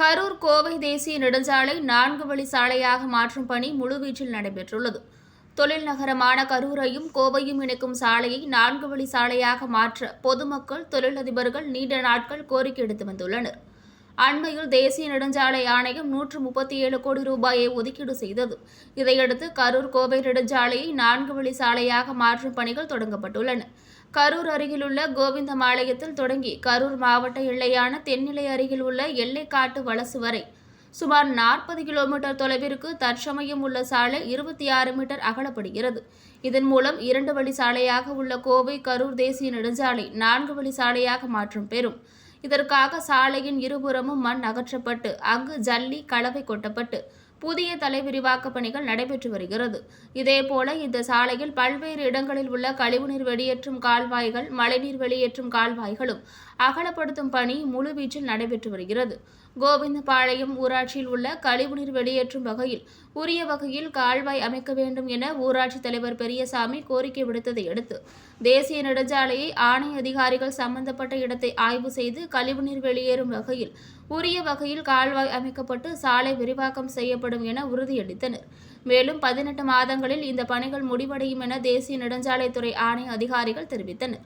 கரூர் கோவை தேசிய நெடுஞ்சாலை நான்கு வழி சாலையாக மாற்றும் பணி முழுவீச்சில் நடைபெற்றுள்ளது. தொழில் நகரமான கரூரையும் கோவையும் இணைக்கும் சாலையை நான்கு வழி சாலையாக மாற்ற பொதுமக்கள் தொழிலதிபர்கள் நீண்ட நாட்கள் கோரிக்கை எடுத்து வந்துள்ளனர். அண்மையில் தேசிய நெடுஞ்சாலை ஆணையம் நூற்று முப்பத்தி ஏழு கோடி ரூபாயை ஒதுக்கீடு செய்தது. இதையடுத்து கரூர் கோவை நெடுஞ்சாலையை நான்கு வழி சாலையாக மாற்றும் பணிகள் தொடங்கப்பட்டுள்ளன. கரூர் அருகிலுள்ள கோவிந்தமாலயத்தில் தொடங்கி கரூர் மாவட்ட எல்லையான தென்னிலை அருகில் உள்ள எல்லைக்காட்டு வலசு வரை சுமார் நாற்பது கிலோமீட்டர் தொலைவிற்கு தற்சமயம் உள்ள சாலை இருபத்தி ஆறு மீட்டர் அகலப்படுகிறது. இதன் மூலம் இரண்டு வழி சாலையாக உள்ள கோவை கரூர் தேசிய நெடுஞ்சாலை நான்கு வழி சாலையாக மாற்றம் பெறும். இதற்காக சாலையின் இருபுறமும் மண் அகற்றப்பட்டு அங்கு ஜல்லி கலவை கொட்டப்பட்டு புதிய தலை விரிவாக்க பணிகள் நடைபெற்று வருகிறது. இதேபோல இந்த சாலையில் பல்வேறு இடங்களில் உள்ள கழிவுநீர் வெளியேற்றும் கால்வாய்கள் மழைநீர் வெளியேற்றும் கால்வாய்களும் அகலப்படுத்தும் பணி முழுவீச்சில் நடைபெற்று வருகிறது. கோவிந்தபாளையம் ஊராட்சியில் உள்ள கழிவுநீர் வெளியேற்றும் வகையில் உரிய வகையில் கால்வாய் அமைக்க வேண்டும் என ஊராட்சித் தலைவர் பெரியசாமி கோரிக்கை விடுத்ததை அடுத்து தேசிய நெடுஞ்சாலையை ஆணைய அதிகாரிகள் சம்பந்தப்பட்ட இடத்தை ஆய்வு செய்து கழிவுநீர் வெளியேறும் வகையில் உரிய வகையில் கால்வாய் அமைக்கப்பட்டு சாலை விரிவாக்கம் செய்யப்படும் என உறுதியளித்தனர். மேலும் பதினெட்டு மாதங்களில் இந்த பணிகள் முடிவடையும் என தேசிய நெடுஞ்சாலைத்துறை ஆணைய அதிகாரிகள் தெரிவித்தனர்.